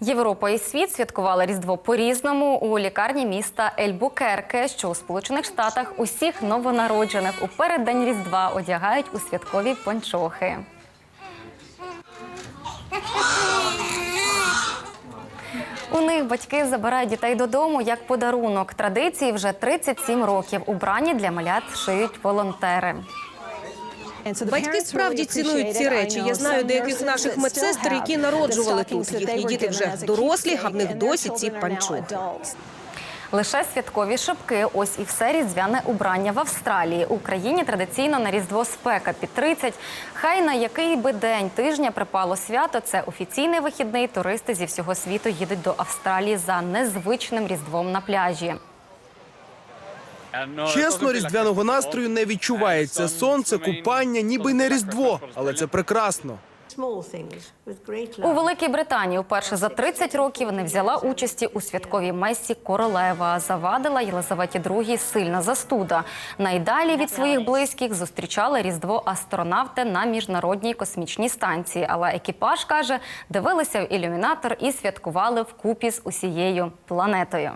Європа і світ святкували Різдво по-різному у лікарні міста Ельбукерке, що у Сполучених Штатах усіх новонароджених у переддень Різдва одягають у святкові пончохи. У них батьки забирають дітей додому як подарунок. Традиції вже 37 років. Убрані для малят шиють волонтери. Батьки справді цінують ці речі. Я знаю деяких наших медсестер, які народжували тут. Їхні діти вже дорослі, а в них досі ці панчохи. Лише святкові шибки. Ось і все різдвяне убрання в Австралії. У країні традиційно на різдво спека під 30. Хай на який би день тижня припало свято. Це офіційний вихідний. Туристи зі всього світу їдуть до Австралії за незвичним різдвом на пляжі. Чесно, різдвяного настрою не відчувається. Сонце, купання, ніби не різдво, але це прекрасно. У Великій Британії вперше за 30 років не взяла участі у святковій месі королева. Завадила Єлизаветі II сильна застуда. Найдалі від своїх близьких зустрічали різдво астронавти на міжнародній космічній станції. Але екіпаж каже, дивилися в ілюмінатор і святкували вкупі з усією планетою.